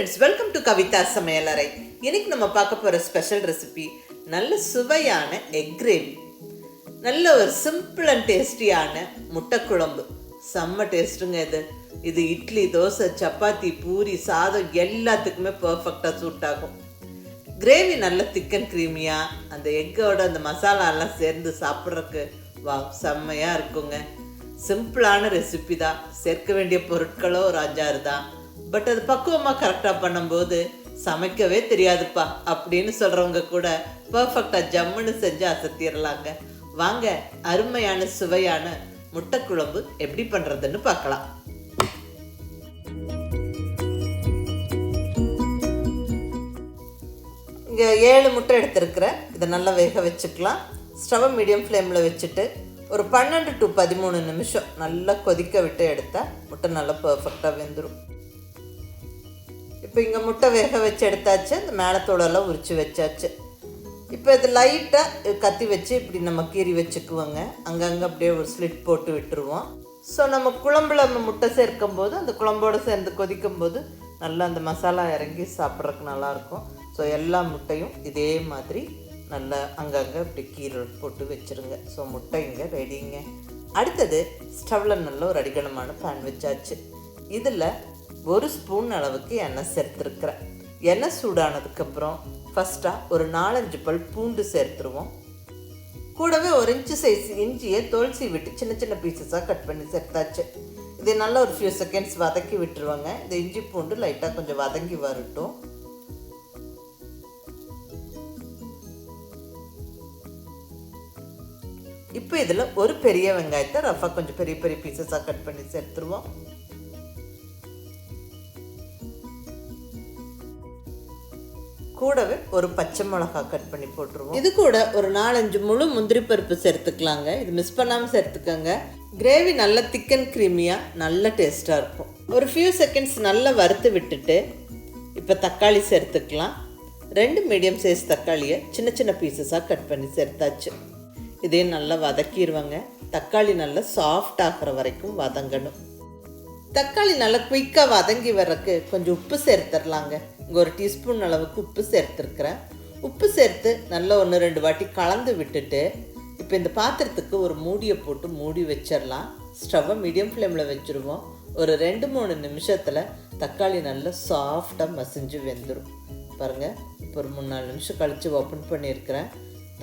Friends welcome to Kavitha சமையலறை இன்னைக்கு நம்ம பார்க்க போகிற ஸ்பெஷல் ரெசிபி நல்ல சுவையான எக் கிரேவி நல்ல ஒரு சிம்பிள் அண்ட் டேஸ்டியான முட்டை குழம்பு செம்ம டேஸ்ட்டுங்க இது. இது இட்லி தோசை சப்பாத்தி பூரி சாதம் எல்லாத்துக்குமே பர்ஃபெக்டாக சூட் ஆகும். கிரேவி நல்ல திக்கன் க்ரீமியாக அந்த எக்கோட அந்த மசாலாலாம் சேர்ந்து சாப்பிட்றதுக்கு வா செம்மையாக இருக்குங்க. சிம்பிளான ரெசிபி தான். சேர்க்க வேண்டிய பொருட்களோ ஒரு அஞ்சாறு தான். பட் அது பக்குவமாக கரெக்டாக பண்ணும்போது சமைக்கவே தெரியாதுப்பா அப்படின்னு சொல்கிறவங்க கூட பர்ஃபெக்டாக ஜம்முன்னு செஞ்சு அசத்திடலாங்க வாங்க அருமையான சுவையான முட்டை குழம்பு எப்படி பண்ணுறதுன்னு பார்க்கலாம். இங்கே ஏழு முட்டை எடுத்திருக்கிறேன். இதை நல்லா வேக வச்சுக்கலாம். ஸ்டவ் மீடியம் ஃப்ளேமில் வச்சுட்டு ஒரு பன்னெண்டு டு பதிமூணு நிமிஷம் நல்லா கொதிக்க விட்டு எடுத்தால் முட்டை நல்லா பர்ஃபெக்டாக வெந்துடும் இப்போ இங்கே முட்டை வேக வச்சு எடுத்தாச்சு அந்த மேலத்தோடெல்லாம் உரித்து வச்சாச்சு. இப்போ இது லைட்டாக கத்தி வச்சு இப்படி நம்ம கீறி வச்சுக்குவோங்க. அங்கங்கே அப்படியே ஒரு ஸ்லிட் போட்டு விட்டுருவோம். ஸோ நம்ம குழம்புல நம்ம முட்டை சேர்க்கும் போது அந்த குழம்போடு சேர்ந்து கொதிக்கும் போது நல்லா அந்த மசாலா இறங்கி சாப்பிட்றதுக்கு நல்லாயிருக்கும். ஸோ எல்லா முட்டையும் இதே மாதிரி நல்லா அங்கங்கே இப்படி கீரை போட்டு வச்சுருங்க. ஸோ முட்டை இங்கே ரெடிங்க அடுத்தது ஸ்டவ்வில் நல்ல ஒரு அடிகனமான பேன் வச்சாச்சு. இதில் ஒரு ஸ்பூன் அளவுக்கு எண்ணெய் சேர்த்துருக்குறேன். எண்ணெய் சூடானதுக்கப்புறம் ஃபஸ்ட்டாக ஒரு நாலஞ்சு பல் பூண்டு சேர்த்துருவோம். கூடவே ஒரு இன்ச்சு சைஸ் இஞ்சியை தோல்சி விட்டு சின்ன சின்ன பீசஸாக கட் பண்ணி சேர்த்தாச்சு. இதை நல்லா ஒரு ஃபியூ செகண்ட்ஸ் வதக்கி விட்டுருவாங்க. இந்த இஞ்சி பூண்டு லைட்டாக கொஞ்சம் வதங்கி வரட்டும். இப்போ இதில் ஒரு பெரிய வெங்காயத்தை ரஃபாக கொஞ்சம் பெரிய பெரிய பீசஸாக கட் பண்ணி சேர்த்துருவோம். கூடவே ஒரு பச்சை மிளகா கட் பண்ணி போட்டுருவோம். இது கூட ஒரு நாலஞ்சு முழு முந்திரி பருப்பு சேர்த்துக்கலாங்க. இது மிஸ் பண்ணாமல் சேர்த்துக்கோங்க. கிரேவி நல்ல திக்கன் க்ரீமியாக நல்ல டேஸ்ட்டாக இருக்கும். ஒரு ஃபியூ செகண்ட்ஸ் நல்லா வறுத்து விட்டுட்டு இப்போ தக்காளி சேர்த்துக்கலாம். ரெண்டு மீடியம் சைஸ் தக்காளியை சின்ன சின்ன பீசஸாக கட் பண்ணி சேர்த்தாச்சு. இதையும் நல்லா வதக்கிடுவாங்க தக்காளி நல்லா சாஃப்ட் ஆகிற வரைக்கும் வதங்கணும். தக்காளி நல்லா குயிக்காக வதங்கி வர்றதுக்கு கொஞ்சம் உப்பு சேர்த்துடலாங்க. இங்கே ஒரு டீஸ்பூன் அளவுக்கு உப்பு சேர்த்துருக்குறேன். உப்பு சேர்த்து நல்லா ஒன்று ரெண்டு வாட்டி கலந்து விட்டுட்டு இப்போ இந்த பாத்திரத்துக்கு ஒரு மூடியை போட்டு மூடி வச்சிடலாம். ஸ்டவ்வை மீடியம் ஃப்ளேமில் வச்சுருவோம். ஒரு ரெண்டு மூணு நிமிஷத்தில் தக்காளி நல்லா சாஃப்டாக மசிஞ்சு வெந்துடும் பாருங்கள் இப்போ ஒரு மூணு நாலு நிமிஷம் கழித்து ஓப்பன் பண்ணியிருக்கிறேன்.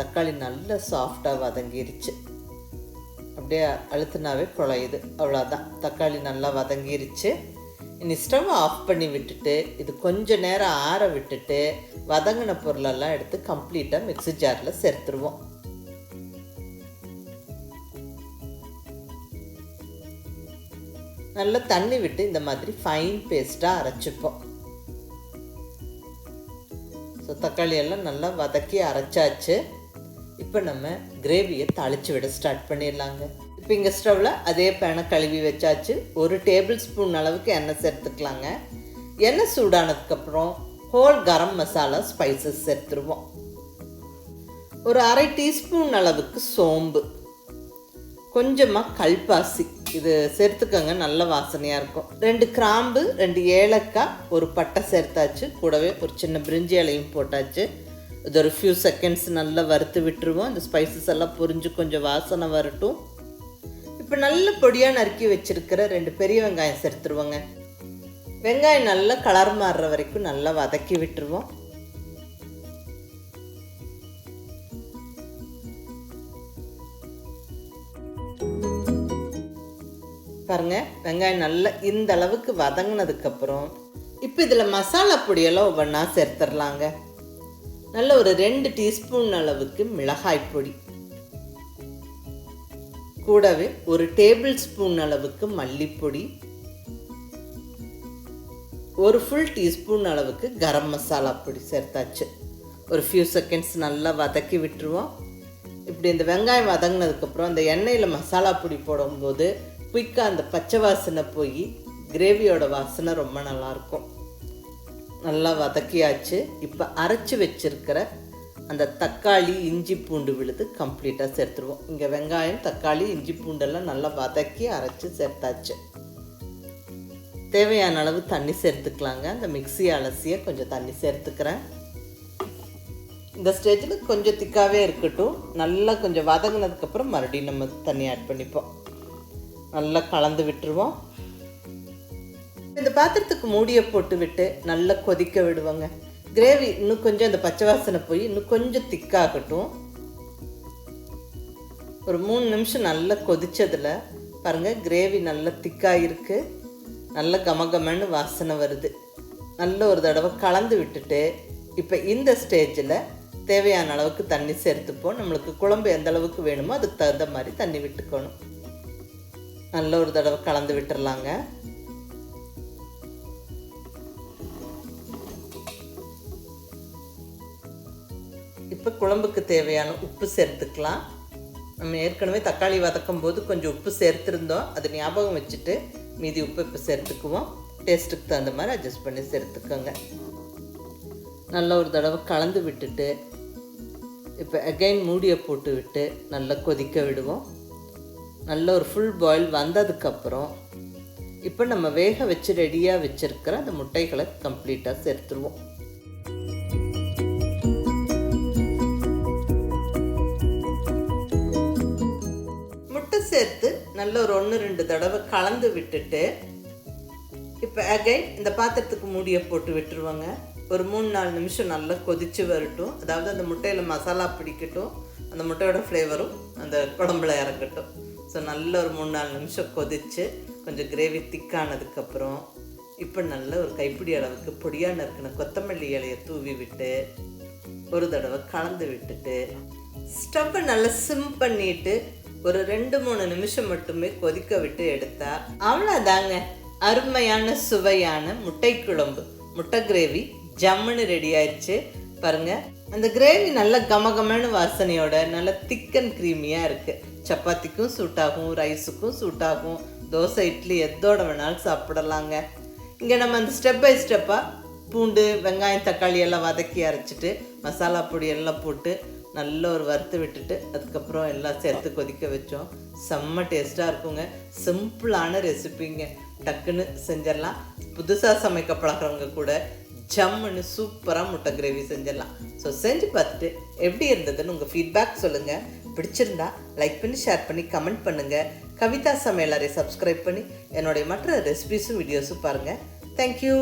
தக்காளி நல்லா சாஃப்டாக வதங்கிருச்சு. அப்படியே அழுத்துனாவே குழையுது. அவ்வளோதான் தக்காளி நல்லா வதங்கிருச்சு. இனி ஸ்டவ் ஆஃப் பண்ணி விட்டுட்டு இது கொஞ்சம் நேரம் ஆற விட்டுட்டு வதங்கின பொருளெல்லாம் எடுத்து கம்ப்ளீட்டாக மிக்ஸி ஜாரில் சேர்த்துருவோம். நல்லா தண்ணி விட்டு இந்த மாதிரி ஃபைன் பேஸ்ட்டாக அரைச்சிப்போம். ஸோ தக்காளி எல்லாம் நல்லா வதக்கி அரைச்சாச்சு. இப்போ நம்ம கிரேவியை தாளித்து விட ஸ்டார்ட் பண்ணிடலாங்க. இப்போ இங்கே ஸ்டவ்வில் அதே பேனை கழுவி வச்சாச்சு. ஒரு டேபிள் ஸ்பூன் அளவுக்கு எண்ணெய் சேர்த்துக்கலாங்க. எண்ணெய் சூடானதுக்கப்புறம் ஹோல் கரம் மசாலா ஸ்பைசஸ் சேர்த்துருவோம். ஒரு அரை டீஸ்பூன் அளவுக்கு சோம்பு. கொஞ்சமாக கல்பாசி. இது சேர்த்துக்கோங்க நல்ல வாசனையாக இருக்கும். ரெண்டு கிராம்பு ரெண்டு ஏலக்காய் ஒரு பட்டை சேர்த்தாச்சு. கூடவே ஒரு சின்ன பிரிஞ்சி இலையும் போட்டாச்சு. இது ஒரு ஃபியூ செகண்ட்ஸ் நல்லா வறுத்து விட்டுருவோம். இந்த ஸ்பைசஸ் எல்லாம் புரிஞ்சு கொஞ்சம் வாசனை வரட்டும். இப்போ நல்ல பொடியாக நறுக்கி வச்சுருக்கிற ரெண்டு பெரிய வெங்காயம் சேர்த்துருவோங்க. வெங்காயம் நல்லா கலர் மாறுற வரைக்கும் நல்லா வதக்கி விட்டுருவோம். பாருங்க வெங்காயம் நல்லா இந்த அளவுக்கு வதங்கினதுக்கப்புறம் இப்போ இதில் மசாலா பொடியெல்லாம் ஒவ்வொன்றா சேர்த்துடலாங்க நல்ல ஒரு ரெண்டு டீஸ்பூன் அளவுக்கு மிளகாய் பொடி. கூடவே ஒரு டேபிள் ஸ்பூன் அளவுக்கு மல்லிப்பொடி ஒரு ஃபுல் டீஸ்பூன் அளவுக்கு கரம் மசாலா பொடி சேர்த்தாச்சு. ஒரு ஃபியூ செகண்ட்ஸ் நல்லா வதக்கி விட்டுருவோம். இப்படி இந்த வெங்காயம் வதங்கினதுக்கப்புறம் அந்த எண்ணெயில் மசாலா பொடி போடும்போது குயிக்காக அந்த பச்சை வாசனை போய் கிரேவியோட வாசனை ரொம்ப நல்லாயிருக்கும் நல்லா வதக்கியாச்சு. இப்போ அரைச்சி வச்சுருக்கிற அந்த தக்காளி இஞ்சி பூண்டு விழுது கம்ப்ளீட்டாக சேர்த்துருவோம். இங்கே வெங்காயம் தக்காளி இஞ்சி பூண்டெல்லாம் நல்லா வதக்கி அரைச்சி சேர்த்தாச்சு. தேவையான அளவு தண்ணி சேர்த்துக்கலாங்க. அந்த மிக்ஸி அலசியை கொஞ்சம் தண்ணி சேர்த்துக்கிறேன். இந்த ஸ்டேஜில் கொஞ்சம் திக்காகவே இருக்கட்டும். நல்லா கொஞ்சம் வதங்கினதுக்கப்புறம் மறுபடியும் நம்ம தண்ணி ஆட் பண்ணிப்போம். நல்லா கலந்து விட்டுருவோம். இந்த பாத்திரத்துக்கு மூடியை போட்டு விட்டு நல்லா கொதிக்க விடுவோங்க. கிரேவி இன்னும் கொஞ்சம் அந்த பச்சை வாசனை போய் இன்னும் கொஞ்சம் திக்காகட்டும் ஒரு மூணு நிமிஷம் நல்லா கொதிச்சதில் பாருங்கள் கிரேவி நல்லா திக்காக இருக்குது நல்ல கமகமன்னு வாசனை வருது. நல்ல ஒரு தடவை கலந்து விட்டுட்டு இப்போ இந்த ஸ்டேஜில் தேவையான அளவுக்கு தண்ணி சேர்த்துப்போம். நம்மளுக்கு குழம்பு எந்த அளவுக்கு வேணுமோ அதுக்கு தகுந்த மாதிரி தண்ணி விட்டுக்கணும். நல்ல ஒரு தடவை கலந்து விட்டுறலாங்க. இப்போ குழம்புக்கு தேவையான உப்பு சேர்த்துக்கலாம். நம்ம ஏற்கனவே தக்காளி வதக்கும் போது கொஞ்சம் உப்பு சேர்த்துருந்தோம். அது ஞாபகம் வச்சுட்டு மீதி உப்பு இப்போ சேர்த்துக்குவோம். டேஸ்ட்டுக்கு தகுந்த மாதிரி அட்ஜஸ்ட் பண்ணி சேர்த்துக்கோங்க. நல்ல ஒரு தடவை கலந்து விட்டுட்டு இப்போ அகைன் மூடியை போட்டு விட்டு நல்லா கொதிக்க விடுவோம். நல்ல ஒரு ஃபுல் பாயில் வந்ததுக்கப்புறம் இப்போ நம்ம வேக வச்சு ரெடியாக வச்சுருக்கிற அந்த முட்டைகளை கம்ப்ளீட்டாக சேர்த்துருவோம். சேர்த்து நல்ல ஒரு ஒன்று ரெண்டு தடவை கலந்து விட்டுட்டு இப்போ அகைன் இந்த பாத்திரத்துக்கு மூடியை போட்டு விட்டுருவாங்க. ஒரு மூணு நாலு நிமிஷம் நல்லா கொதித்து வரட்டும். அதாவது அந்த முட்டையில் மசாலா பிடிக்கட்டும். அந்த முட்டையோட ஃப்ளேவரும் அந்த குழம்புல இறக்கட்டும் ஸோ நல்ல ஒரு மூணு நாலு நிமிஷம் கொதித்து கொஞ்சம் கிரேவி திக்கானதுக்கப்புறம் இப்போ நல்ல ஒரு கைப்பிடி அளவுக்கு பொடியாக நறுக்கின கொத்தமல்லி இலையை தூவி விட்டு ஒரு தடவை கலந்து விட்டுட்டு ஸ்டவ்வை நல்லா சிம் பண்ணிட்டு ஒரு ரெண்டு மூணு நிமிஷம் மட்டுமே கொதிக்க விட்டு எடுத்தா அவ்வளோதாங்க அருமையான சுவையான முட்டை குழம்பு முட்டை கிரேவி ஜம்முன்னு ரெடி ஆயிடுச்சு பாருங்க அந்த கிரேவி நல்ல கமகமன்னு வாசனையோட நல்ல திக்கன் க்ரீமியாக இருக்குது சப்பாத்திக்கும் சூட் ஆகும் ரைஸுக்கும் சூட் ஆகும் தோசை இட்லி எதோட வேணாலும் சாப்பிடலாங்க. இங்கே நம்ம அந்த ஸ்டெப் பை ஸ்டெப்பாக பூண்டு வெங்காயம் தக்காளி எல்லாம் வதக்கி அரைச்சிட்டு மசாலா பொடி எல்லாம் போட்டு நல்ல ஒரு வறுத்து விட்டுட்டு அதுக்கப்புறம் எல்லாம் சேர்த்து கொதிக்க வச்சோம். செம்ம டேஸ்ட்டாக இருக்குங்க. சிம்பிளான ரெசிபிங்க டக்குன்னு செஞ்சிடலாம். புதுசாக சமைக்க பழகிறவங்க கூட ஜம்முன்னு சூப்பராக முட்டை கிரேவி செஞ்சிடலாம். ஸோ செஞ்சு பார்த்துட்டு எப்படி இருந்ததுன்னு உங்கள் ஃபீட்பேக் சொல்லுங்கள் பிடிச்சிருந்தா லைக் பண்ணி ஷேர் பண்ணி கமெண்ட் பண்ணுங்கள் கவிதா சமையலரை சப்ஸ்கிரைப் பண்ணி என்னுடைய மற்ற ரெசிபிஸும் வீடியோஸும் பாருங்கள் தேங்க்யூ